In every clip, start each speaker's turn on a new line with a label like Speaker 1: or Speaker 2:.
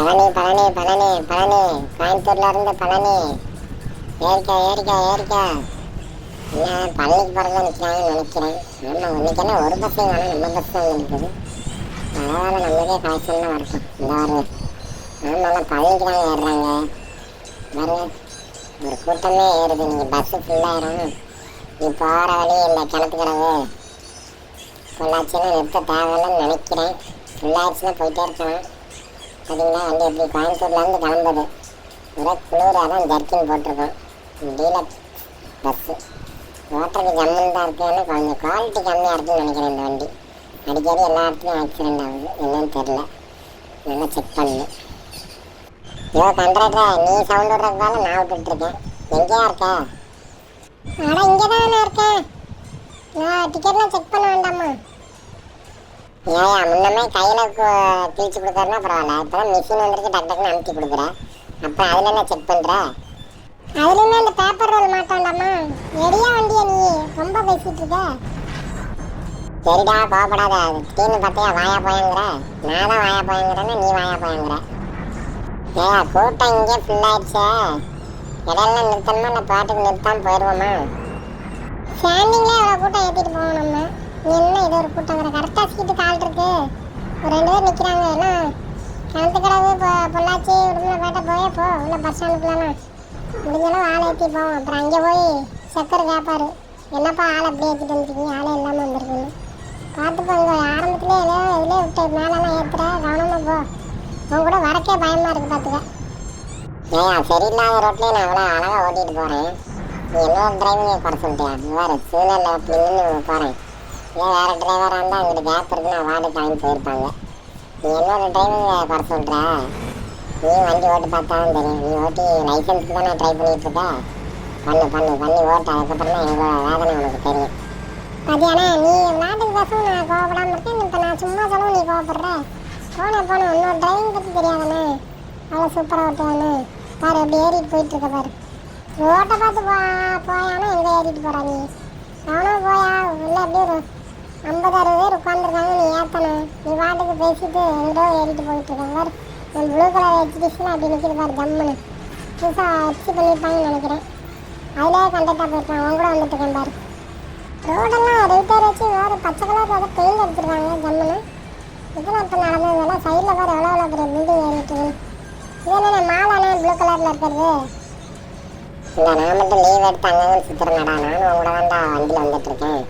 Speaker 1: பழனி பழனி பழனி பழனி. கோயம்புத்தூர்ல இருந்து பழனி. ஏறிக்கா ஏறிக்கா ஏறிக்கா இல்லை பழனிக்கு போகிறதா நிற்கிறாங்கன்னு நினைக்கிறேன். ஆமாம் இன்னைக்கு என்ன ஒரு பஸ்ஸு வேணாம் நம்ம பஸ் தான் இருக்குது. பரவாயில்ல நம்மளே கலெக்ஷன் தான் வரட்டும். இந்த வருது ஆமாம் பழனிக்கு தான் ஏறுறாங்க. பாருங்க ஒரு கூட்டமே ஏறுது. நீங்கள் பஸ்ஸு ஃபுல்லாயிரும் நீ போகிற வழி இல்லை கிணத்துக்கடவு. பொள்ளாச்சின்னு நிறுத்த தேவையில்லைன்னு நினைக்கிறேன். ஃபுல்லாகிடுச்சுன்னா போயிட்டே இருக்கலாம். பார்த்தீங்கன்னா வண்டி எப்படி கோயம்புத்தூர்லேருந்து கிளம்புது. ஒரே குளிராக தான் ஜர்க்கின் போட்டிருக்கோம். டீலக்ஸ் பஸ்ஸு ஓட்டுறதுக்கு ஜம்முன்னு தான் இருக்குது கொஞ்சம் குவாலிட்டி கம்மியாக இருக்குன்னு நினைக்கிறேன் இந்த வண்டி. அடிக்கடி எல்லா இடத்துலையும் ஆக்சிடென்ட் ஆகுது. என்னன்னு தெரில நல்லா செக் பண்ணு. ஐயோ கண்ட்ராக்டர் நீ சவுண்ட் விடுறதுனால நான் விட்டுட்ருக்கேன் எங்கேயா இருக்க? ஆனால் இங்கே தான் இருக்கேன் நான் டிக்கெட்லாம் செக் பண்ண வேண்டாமா? ஏயா முன்னமே கையில் கிழிச்சு கொடுக்கறனா பரவாயில்ல. இப்போ தான் மிஷின் வந்துருக்கு டக்கு டக்குன்னு அமுத்தி கொடுக்குறேன். அப்போ அதில் என்ன செக் பண்ணுற அதுலேயுமே அந்த பேப்பர் ரோல் மாட்டாண்டாமா எடியா வண்டியா நீ? ரொம்ப பேசிட்டு இருக்க. சரிடா கோவப்படாத. டீனு பார்த்தியா வாயா போயங்கிற? நான் தான் வாயா போயங்கிறேன்னு நீ வாயா போயங்கிற? ஏயா கூட்டம் இங்கே ஃபுல்லாகிடுச்சே இடையில நிறுத்தணுமா இல்லை பாட்டுக்கு நிறுத்தாம போயிடுவோமா ஸ்டாண்டிங்ல எவ்வளோ கூட்டம் ஏற்றிட்டு போவோம் நம்ம? என்ன இது ஒரு கூட்டம் கூட்டங்கிற கரெக்டாக சீட்டுக்கு ஆள் இருக்கு. ஒரு ரெண்டு பேர் நிற்கிறாங்க எல்லாம் கிணத்துக்கடவு பொ பொள்ளாச்சி உடுமலைப்பேட்டை போயே போ உள்ள பஸ் ஸ்டாண்டுக்குலாம் முடிஞ்சளவு ஆளை ஏற்றி போவோம். அப்புறம் அங்கே போய் செக்கர் கேட்பாரு என்னப்பா ஆளை அப்படியே ஏற்றிட்டு வந்துருக்கீங்க ஆளே இல்லாமல் வந்திருக்குன்னு. பார்த்து போங்க ஆரம்பத்துலேயே ஏதோ இதிலே விட்டு மேலெல்லாம் ஏற்றுற கவனமாக போ. உன் கூட வரக்கே பயமாக இருக்குது பார்த்துக்க. ஏயா சரியில்லாத ரோட்லேயே நான் அவ்வளோ அழகாக ஓட்டிகிட்டு போகிறேன் நீ என்னோட டிரைவிங்கை குறை சொல்லிட்டியா? வேறு சூழலில் அப்படி நின்று போகிறேன் ஏன் வேறு டிரைவராக இருந்தால் அங்கிட்டு கேப் இருக்குன்னு நான் வார்டு கிளம்பி போயிருப்பாங்க நீ என்னோட டிரைவிங்கை குறை சொல்கிற நீ வண்டி ஓட்டு பார்த்தாலும் தெரியும். நீ ஓட்டி லைசன்ஸ் தானே ட்ரை பண்ணிட்டு இருக்க. பண்ணு பண்ணு பண்ணி ஓட்டு. அதுக்கப்புறம் தான் எங்களோட வேதனை உனக்கு தெரியும். மதியானா நீ விளையாட்டுக்கு பேசவும் நான் கோவப்படாமல் இருக்கேன். இப்போ நான் சும்மா சொல்லவும் நீ கோவப்படுற. போனேன் போனேன் இன்னொரு டிரைவிங் பற்றி தெரியாதானே? அவ்வளோ சூப்பராக ஓட்டுவானு. பாரு எப்படி ஏறிட்டு போயிட்டு இருக்க பாரு. ரோட்டை பார்த்து போ போயானா எங்கே ஏறிட்டு போகிறா நீ? அவனும் போயா? உள்ள அப்படியே ஐம்பது அறுபது பேர் உட்காந்துருக்காங்க நீ ஏற்றணும் நீ பாட்டுக்கு பேசிட்டு எங்கேயோ ஏறிட்டு போயிட்டு இருக்காங்க பாரு நான் ப்ளூ கலர் எஜுகேஷன் அப்படி நிற்கிது பாரு ஜம்முன்னு புதுசாக அச்சு பண்ணியிருப்பாங்கன்னு நினைக்கிறேன். அதிலே கண்டக்டாக போயிருக்கான் அவங்க கூட வந்துட்டு இருக்கேன் பாரு. ரோடெல்லாம் ரைட்டர் வச்சு வேறு பச்சை கலர் அதை பெயிண்ட் எடுத்துருக்காங்க ஜம்முன்னு இதெல்லாம் இப்போ நடந்தது இதெல்லாம் சைடில் பாரு எவ்வளோ எவ்வளோ பெரிய பில்டிங் ஏறிட்டு இருக்கு. இது என்ன மாலானே ப்ளூ கலரில் இருக்கிறது? இல்லை நான் மட்டும் லீவ் எடுத்தாங்கன்னு அங்கங்கே சுற்றுறேன்டா நானும் உங்களோட தான்டா வண்டியில் வந்துட்டுருக்கேன்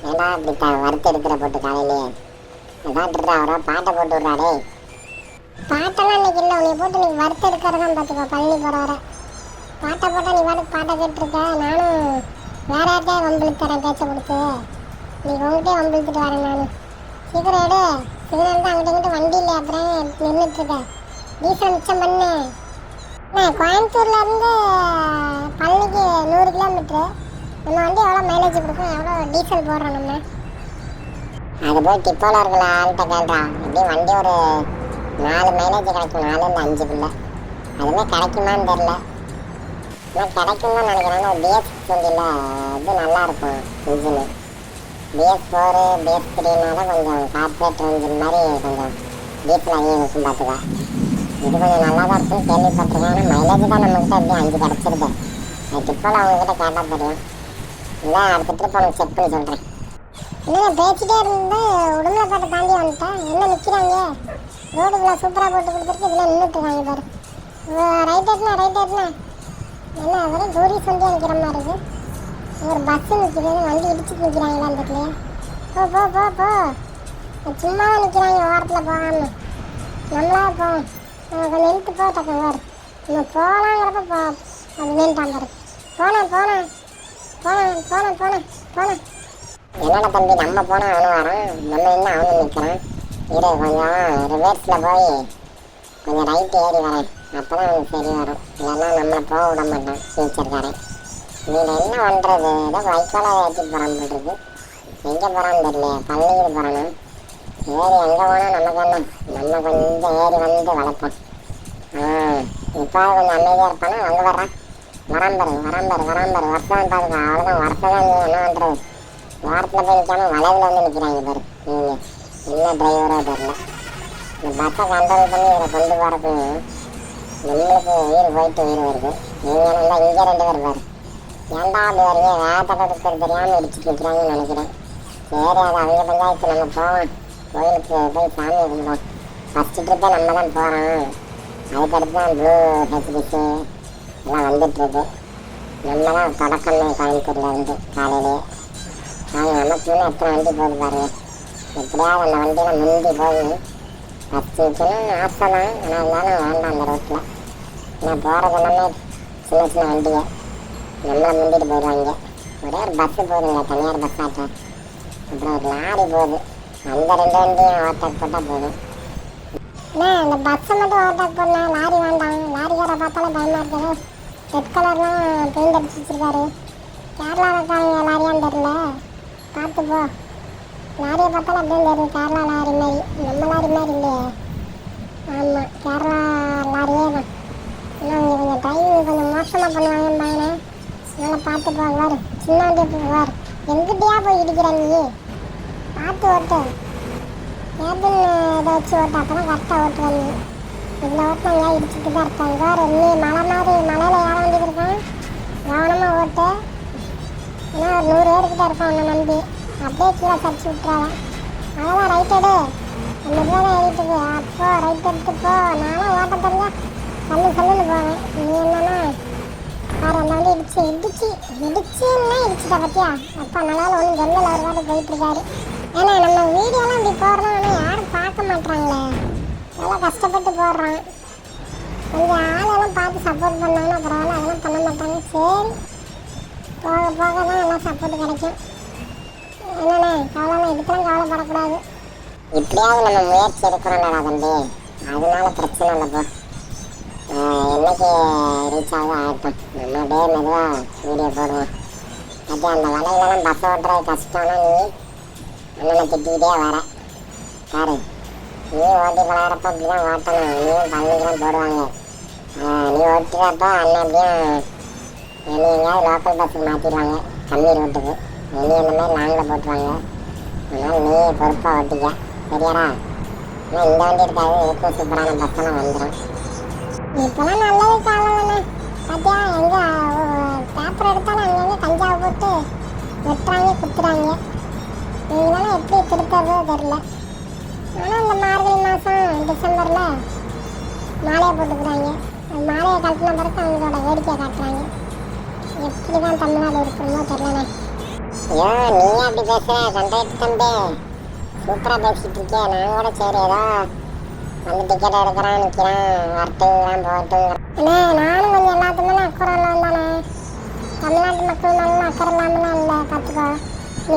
Speaker 1: ஏன்னா ஏன்டா இப்படி த வறுத்து எடுக்கிற போட்டு காலையிலேயே அதான் அவரா பாட்டை போட்டு விடுறாரே. பாட்டெல்லாம் இன்னைக்கு இல்லை உன்னை போட்டு நீ வறுத்து எடுக்கிறதான் பார்த்துக்கோ பழனி போகிற பாட்டை போட்டால் நீ பாட்டுக்கு பாட்டை கேட்டிருக்க நானும் வேற யார்கிட்டயே வம்பிழுத்து தரேன் பேச்சை கொடுத்து. நீ உங்கள்கிட்டே வம்பிழுத்துட்டு வரேன் நான். சீக்கிரம் எடு. சிக்னல் தான் அங்கிட்ட இங்கிட்ட வண்டி இல்லை அப்புறம் நின்றுட்டு டீசல் மிச்சம் பண்ணு. நான் கோயம்புத்தூர்ல இருந்து பழனிக்கு நூறு கிலோமீட்ரு நம்ம வண்டி எவ்வளோ மைலேஜ் கொடுக்கும் எவ்வளோ டீசல் போடுறோம் நம்ம அது போய் டிப்போல இருக்கல ஆள்கிட்ட கேள்றா எப்படியும் வண்டி ஒரு நாலு மைலேஜ் கிடைக்கும். நாலு இல்லை அஞ்சு அஞ்சுக்குள்ள அதுவுமே கிடைக்குமான்னு தெரில ஆனால் கிடைக்கும் தான் நினைக்கிறேன் ஆனால் பிஎஸ் வண்டியில் இது நல்லா இருக்கும் இன்ஜினு பிஎஸ் ஃபோரு பிஎஸ் த்ரீனால கொஞ்சம் கார்பரேட் இன்ஜின் மாதிரி கொஞ்சம் டீசல் அதிகம் இருக்கும் பார்த்துக்க இது கொஞ்சம் நல்லா தான் இருக்குன்னு கேள்விப்பட்டிருக்கேன். ஆனால் மைலேஜ் தான் நம்மகிட்ட எப்படி அஞ்சு கிடச்சிருது. அது டிப்போல அவங்ககிட்ட கேட்டால் தெரியும். இல்லை அடுத்த ட்ரிப் உனக்கு செக் பண்ணி சொல்கிறேன் இல்லை பேசிட்டே இருந்து உடம்புலப்பேட்டை தாண்டி வந்துட்டேன். என்ன நிற்கிறாங்க ரோடு இவ்வளோ சூப்பராக போட்டு கொடுத்துருக்கு இதில் நின்றுட்டுருக்காங்க பாரு. ரைட் ஏட்னா ரைட் ஏட்னா என்ன வெறும் டூரிஸ் வண்டி நிற்கிற மாதிரி இருக்கு. ஒரு பஸ்ஸு நிற்கிறது வண்டி இடிச்சு நிற்கிறாங்களா அந்த இடத்துல போ போ போ. போ சும்மா தான் நிற்கிறாங்க ஓரத்தில் போகாமல் நம்மளா போவோம் நம்ம கொஞ்சம் இழுத்து போ பாரு. நம்ம போகலாங்கிறப்ப போ அது வேண்டாம் பாரு. போனேன் போனேன் போனேன் போனேன் போனேன் போனேன் என்னடா தம்பி நம்ம போனா அவனு வரான்? நம்ம என்ன அவனு நிற்கிறான் இரு கொஞ்சம் ரிவர்ஸில் போய் கொஞ்சம் ரைட் ஏறி வரேன். அப்போ தான் அவனுக்கு சரி வரும். இல்லைன்னா நம்மளை போக விட மாட்டான் ஃபியூச்சர்காரன் இதில் என்ன பண்ணுறது ஏதோ வைக்கோலாக ஏற்றி போகிறான் போட்டுருக்கு எங்கே போகிறான்னு தெரியல பள்ளிக்கு போகிறானா ஏறி எங்கே போனால் நமக்கு என்ன? நம்ம கொஞ்சம் ஏறி வந்து வளர்ப்போம். ஆ இப்போ கொஞ்சம் அமைதியாக இருப்பானா? அங்கே வர்றான் வராம்பரு வராம்பரு வராம்பரு வருஷம் பாருங்க அவ்வளோதான் வருஷம் தான் நீ என்ன பண்ணுறது வாரத்தில் போய் நிற்காம வளைவில் வந்து நிற்கிறாங்க பாரு நீங்கள் என்ன டிரைவரோ தெரில இந்த பஸ்ஸை கண்ட்ரோல் பண்ணி இதை கொண்டு போகிறதுக்கு நம்மளுக்கு உயிர் போயிட்டு உயிர் வருது. நீங்கள் நல்லா இங்கே ரெண்டு பேர் பாரு ஏன்டா அப்படி வரீங்க வேகத்தை கொடுக்கறது தெரியாமல் இடிச்சுட்டு நிற்கிறாங்கன்னு நினைக்கிறேன். சரி அது அவங்க பஞ்சாயத்து நம்ம போவோம். கோயிலுக்கு போய் சாமி கும்பிடுவோம். ஃபஸ்ட்டு ட்ரிப்பே நம்ம தான் போகிறோம் அதுக்கடுத்து தான் ப்ளூ ஹெச்டிஸு எல்லாம் வந்துட்டுருக்கு. நம்ம தான் தொடக்கமே கோயம்புத்தூர்லேருந்து காலையிலேயே. அவங்க நம்ம இன்னும் எத்தனை வண்டி போகுது பாருங்க. எப்படியாவது அந்த வண்டியில் முந்தி போய் பத்து வைக்கணும் ஆசை தான். ஆனால் இருந்தாலும் வேண்டாம் அந்த ரோட்டில் நான் போகிறது எல்லாமே சின்ன சின்ன வண்டியை நம்மளை முந்திட்டு போயிடுவாங்க ஒரே ஒரு பஸ்ஸு போகுதுங்க தனியார் பஸ் ஆட்டம். அப்புறம் ஒரு லாரி போகுது. அந்த ரெண்டு வண்டியும் ஓவர்டேக் போட்டால் போதும். அண்ணா அந்த பஸ்ஸை மட்டும் ஓவர்டேக் பண்ணேன் லாரி வேண்டாம். லாரிக்காரை பார்த்தாலே பயமாக இருக்குது ரெட் கலர்லாம் பெயிண்ட் அடிச்சு வச்சிருக்காரு. கேரளாக்காரங்க லாரியான்னு தெரியல. பார்த்து போ. லாரியை பார்த்தாலே அப்படியே தெரியும் கேரளா லாரி மாதிரி. நம்ம லாரி மாதிரி இல்லையே. ஆமாம் கேரளா லாரியே தான். ஆனால் அவங்க கொஞ்சம் டிரைவிங் கொஞ்சம் மோசமாக பண்ணுவாங்கன்னு நல்லா பார்த்து போவார். சின்ன வண்டியை போவார். எங்கிட்டயா போய் இடிக்கிற நீ? பார்த்து ஓட்டு. ஏபிள் இதை வச்சு ஓட்டு அப்போ தான் கரெக்டாக ஓட்டுவேன் இதில் ஓட்டினா இடிச்சுட்டு தான் இருக்காங்க வேறு நீ மலை மாதிரி மலையில் ஏற வேண்டியது கவனமாக ஓட்டு. ஏன்னா ஒரு நூறு பேர்கிட்ட இருப்பான் உன்னை நம்பி. அப்படியே கீழே சரிச்சு விட்டுறாங்க அவ்வளோதான் ரைட் எடு. அந்த தான் ஏறிட்டு போ அப்போ ரைட் எடுத்து போ. நானும் ஓட்ட தெரியா சொல்லு சொல்லுன்னு போவேன். நீ என்னன்னா? வேறு அந்த வண்டி இடிச்சு இடிச்சு இடிச்சுன்னா இடிச்சுட்டா பத்தியா? அப்பா நல்லா ஒன்றும் ஜன்னல் ஒரு வாட்டி போயிட்டுருக்காரு ஏன்னா நம்ம வீடியோலாம் இப்படி போடுறோம் ஆனால் யாரும் பார்க்க மாட்டாங்களே நல்லா கஷ்டப்பட்டு போடுறோம். கொஞ்சம் ஆளெல்லாம் பார்த்து சப்போர்ட் பண்ணாங்கன்னா பரவாயில்ல அதெல்லாம் பண்ண மாட்டாங்க. சரி. போக போக தான் எல்லாம் சப்போர்ட் கிடைக்கும். என்னண்ணே கவலைலாம் இதுக்கெல்லாம் கவலைப்படக்கூடாது. இப்படியாவது நம்ம முயற்சி எடுக்கிறோம்டா தம்பி. அதனால பிரச்சனை இல்லைப்பா என்னைக்கு ரீச் ஆகும் ஆகட்டும். நம்ம அப்படியே மெதுவாக வீடியோ போடுவோம். அது அந்த வலையிலலாம் பஸ் ஓட்டுறது கஷ்டம்னா நீ அண்ணனை திட்டிக்கிட்டே வர. பாரு நீ ஓட்டி பழகிறப்ப அப்படி தான் ஓட்டணும். நீயும் பழனிக்கு போடுவாங்க. நீ ஓட்டுறப்ப அண்ணன் எப்படியும் என்னை எங்கேயாவது லோக்கல் பஸ்ஸுக்கு மாற்றிடுவாங்க கம்மி ரூட்டுக்கு வெளியே இந்த மாதிரி லாங்கில் போட்டுருவாங்க. அதனால் நீ பொறுப்பாக ஓட்டிக்க. சரியாரா ஆனால் இந்த வண்டி இருக்காது இதுக்கும் சூப்பரான பஸ்ஸெல்லாம் வந்துடும் இப்போலாம் நல்லது காலங்கண்ணே. பார்த்தியா எங்கே பேப்பர் எடுத்தாலும் அங்கங்கே கஞ்சாவை போட்டு வெட்டுறாங்க குத்துறாங்க. இதெல்லாம் எப்படி திருத்தறதோ தெரில ஆனால் இந்த மார்கழி மாதம் டிசம்பரில் மாலையை போட்டுக்கிறாங்க. அந்த மாலையை கட்டின பிறகு அவங்களோட வேடிக்கை காட்டுறாங்க. எப்படி தான் தமிழ்நாடு இருக்கணுமோ தெரியலண்ணே. ஐயோ நீ அப்படி பேசுற. கண்டக்டர் தம்பி. சூப்பராக பேசிட்டு இருக்கியா நான் கூட சரி ஏதோ வந்து டிக்கெட் எடுக்கிறான் நிற்கிறான் வரட்டுங்கிறான் போகட்டுங்கிறான் அண்ணே நானும் கொஞ்சம் எல்லாத்துக்குமே அக்கறை இல்லாம தானே. தமிழ்நாட்டு மக்கள் மேலாம் அக்கறை இல்லாமலாம் இல்லை பார்த்துக்கோ.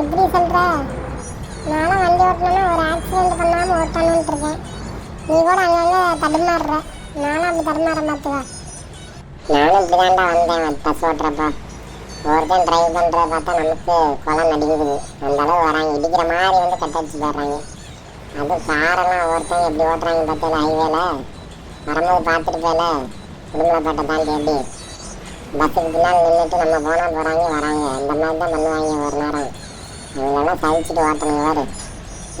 Speaker 1: இப்படி சொல்கிற நானும் வண்டி ஓட்டணும்னா ஒரு ஆக்சிடென்ட் பண்ணாமல் ஓட்டணுன்ட்டு இருக்கேன். நீ கூட அங்கங்கே தடுமாறுற. நானும் அப்படி தடுமாற மாட்டுவா நானும் இப்படி தான்டா வந்தேன் பஸ் ஓட்டுறப்போ. ஒருத்தன் டிரைவ் பண்ணுறத பார்த்தா நமக்கு குளம் நடிக்குது அந்த அளவு வராங்க. இடிக்கிற மாதிரி வந்து கட்டடிச்சு போடுறாங்க. அது காரெல்லாம் ஒருத்தன் எப்படி ஓட்டுறாங்க பார்த்தல ஹைவேல வரும்போது பார்த்துட்டு போயில குடும்பப்பட்ட தாண்டி எப்படி பஸ்ஸுக்கு பின்னால் நின்றுட்டு நம்ம போனால் போகிறாங்க வராங்க. அந்த மாதிரி தான் பண்ணுவாங்க ஒரு நேரம். நல்லா சகிச்சுட்டு ஓட்டணும்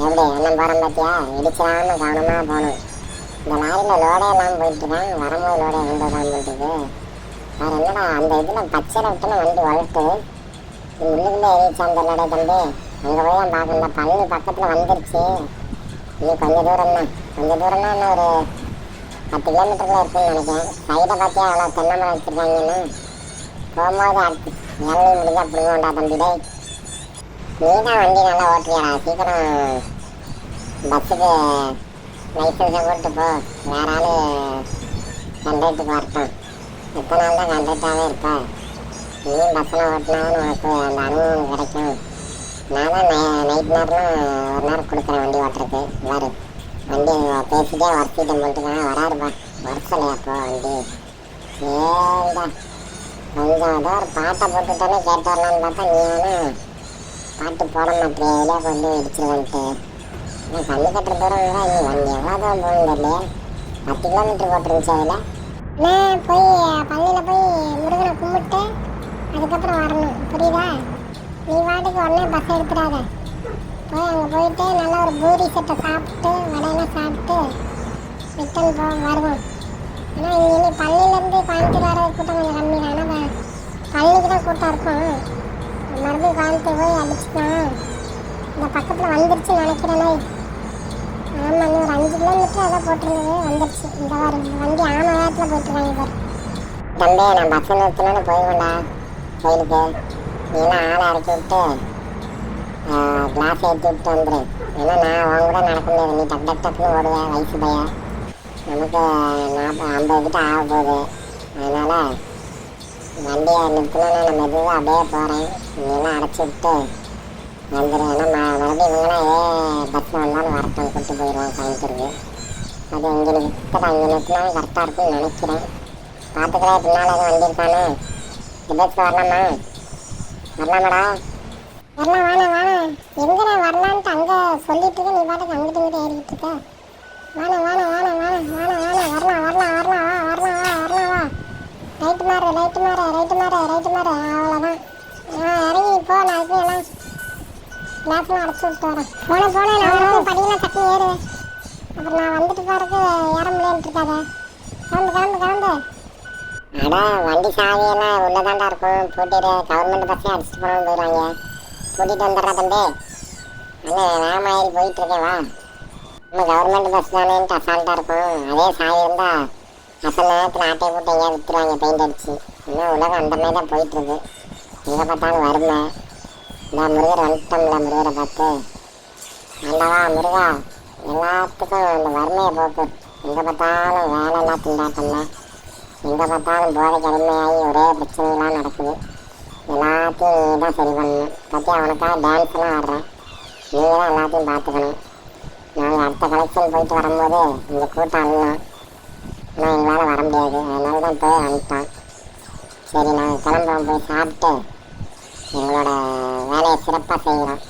Speaker 1: எப்படி எல்லாம் போகிறோம் பார்த்தியா இடிச்சிடாமல் கவனமாக போகணும். இந்த லாரியில் லோடே இல்லாமல் போயிட்டு இருக்கான் வரும்போது லோடே கொண்டு தான் போயிட்டு வேறு என்னடா அந்த இதில் பச்சை விட்டுன்னு வண்டி வளர்த்து உள்ளுக்குள்ளே ஏறிச்சான் தெரியலடே தம்பி. அங்கே போய் தான் பார்க்கணும். பழனி பக்கத்தில் வந்துருச்சு. இன்னும் கொஞ்சம் தூரம் தான் கொஞ்சம் தூரம்னா இன்னும் ஒரு பத்து கிலோமீட்டருக்குள்ள இருக்குன்னு நினைக்கிறேன். சைடை பார்த்தியா அவ்வளோ தென்னை மரம் வச்சுருக்காங்கன்னு. போகும்போது அடுத்து இறங்கி முடிஞ்சா பிடிங்கோண்டா தம்பி டே நீ தான் வண்டி நல்லா ஓட்டுறியாடா சீக்கிரம் பஸ்ஸுக்கு லைசன்ஸை போட்டு போ. வேற ஆள் கண்டக்டருக்கு பார்த்தான் எத்தனை நாள் தான் கண்டக்டாகவே இருப்ப? நீயும் பஸ்ஸில் ஓட்டினாலும் உனக்கு அந்த அனுபவம் கிடைக்கும். நான் தான் நைட் நேரம்லாம் ஒரு நேரம் கொடுக்குறேன் வண்டி ஓட்டுறதுக்கு. வேறு வண்டி பேசிட்டே வரிசைட்டை போட்டுக்கலாம் வராருப்பா வரச்சலையா அப்போ வண்டி. ஏடா கொஞ்சம் ஏதோ ஒரு பாட்டை போட்டுட்டோன்னே கேட்டு வரலான்னு பார்த்தா நீ வேணா பாட்டு போட மாட்டேன் எதுலையா கொண்டு இடிச்சிருவன்ட்டு நான் கண்ணு கட்டுற தூரம் தான் நீ வந்து எவ்வளோ தூரம் போகணும் தெரியலையே பத்து கிலோமீட்டர் போட்டுருந்துச்சு அதில் நான் போய் பள்ளியில் போய் முருகனை கும்பிட்டு அதுக்கப்புறம் வரணும். புரியுதா? நீ வாட்டுக்கு உடனே பஸ் எடுத்துடாத. போய் அங்கே போயிட்டு நல்லா ஒரு பூரி செட்டை சாப்பிட்டு வடையெல்லாம் சாப்பிட்டு ரிட்டன் போ வருவோம். ஆனால் இனி பள்ளியிலேருந்து கோயம்புத்தூர் வர கூட்டம் கொஞ்சம் கம்மி தான். ஆனால் பள்ளிக்கு தான் கூட்டம் இருக்கும். மறுபடியும் கோயம்புத்தூர் போய் அடிச்சுக்கலாம் இந்த பக்கத்தில் வந்துருச்சு நினைக்கிறேனே. ஆமாம் இன்னும் ஒரு அஞ்சு கிலோமீட்டர் ஏதோ போட்டிருந்தது வந்துருச்சு. இந்த வாரம் வண்டி ஆம வேகத்தில் போயிட்டுருக்காங்க பாரு தம்பி நான் பஸ்ஸில் நிறுத்தினாலும் போய்வேண்டா கோயிலுக்கு. நீலாம் ஆளை இறக்கி விட்டு கிளாஸ் ஏற்றி விட்டு வந்துடு ஏன்னா நான் அவங்க கூட நடக்க முடியாது. நீ டக் டக் டக்குன்னு ஓடுவேன் வயசு பையன். நமக்கு நாற்பது ஐம்பது கிட்ட ஆக போகுது. அதனால் வண்டியை நிறுத்தினா நான் மெதுவாக அப்படியே போகிறேன் நீலாம் அடைச்சி விட்டு வந்துடும் ஏன்னா ம- மறுபடியும் இவங்களாம் ஏ பஸ்ஸில் வந்தாலும் வரட்டும் கூட்டு போயிடுவான் கோயம்புத்தூருக்கு. அது இங்கே நிறுத்தடா இங்கே நிறுத்தினாலும் கரெக்டாக இருக்கும்னு நினைக்கிறேன். பார்த்துக்கலாம் பின்னால் எதுவும் வண்டி இருக்கானே இந்த வரலாமா? வரலாமாடா? வரலாம் வாணா வாணா எங்கடா வரலான்ட்டு அங்கே சொல்லிட்டு இருக்கேன் நீ பாட்டுக்கு அங்கிட்டு இங்கிட்டு ஏறிக்கிட்டு இருக்க? வாணா வாணா வாணா வாணா வாணா வாணா வரலாம் வரலாம் வரலாம் வா. ரைட்டு மாறு ரைட்டு மாறு ரைட்டு மாறு ரைட்டு மாறு அவ்வளோதான் இறங்கி போ நான் அதுக்கு எல்லாம் கிளாஸ்லாம் அடைச்சி விட்டு வரேன். போன போன நான் வந்து படியெல்லாம் தட்டி ஏறு அப்புறம் நான் வந்துட்டு போகிறதுக்கு ஏற முடியாதுட்டு இருக்காத. கிளம்பு கிளம்பு கிளம்பு. அடா வண்டி சாவியெல்லாம் உள்ளே உள்ளதாண்டா இருக்கும். பூட்டிட்டு கவர்மெண்ட் பஸ்ஸே அடிச்சுட்டு போனாலும் போயிடுவாங்க. கூட்டிகிட்டு வந்துடுறா தம்பி. அண்ணே வேகமாயி ஏறி போயிட்டுருக்கேன் வா. நம்ம கவர்மெண்ட் பஸ் தானேன்ட்டு அசால்ட்டாக இருக்கும். அதே சாவி இருந்தால் அசல் நேரத்தில் ஆட்டையை போட்டு எங்கேயா விற்றுருவாங்க பெயிண்ட் அடிச்சு இன்னும் உலகம் அந்த மாதிரி தான் போயிட்டுருக்கு எங்கே பார்த்தாலும் வறுமை நான் முருகர் வந்துட்டோம்ல முருகரை பார்த்து ஆண்டவா முருகா எல்லாத்துக்கும் அந்த வறுமையை போக்கு எங்கே பார்த்தாலும் வேலை எல்லாம் திண்டாட்டம்ல எங்கே பார்த்தாலும் போதை கடுமையாகி ஒரே பிரச்சனைலாம் நடக்குது எல்லாத்தையும் நீ தான் சரி பண்ணணும் பற்றி அவனுக்காக டான்ஸ்லாம் ஆடுறேன் நீ தான் எல்லாத்தையும் பார்த்துக்கணும் நாங்கள் அடுத்த கலெக்ஷன் போயிட்டு வரும்போது இந்த கூட்டம் அல்லாம் ஆனால் எங்களால் வர முடியாது. அதனால தான் போய் வந்துட்டோம் சரி நாங்கள் கிளம்புறோம் போய் சாப்பிட்டு எங்களோட வேலையை சிறப்பாக செய்கிறோம்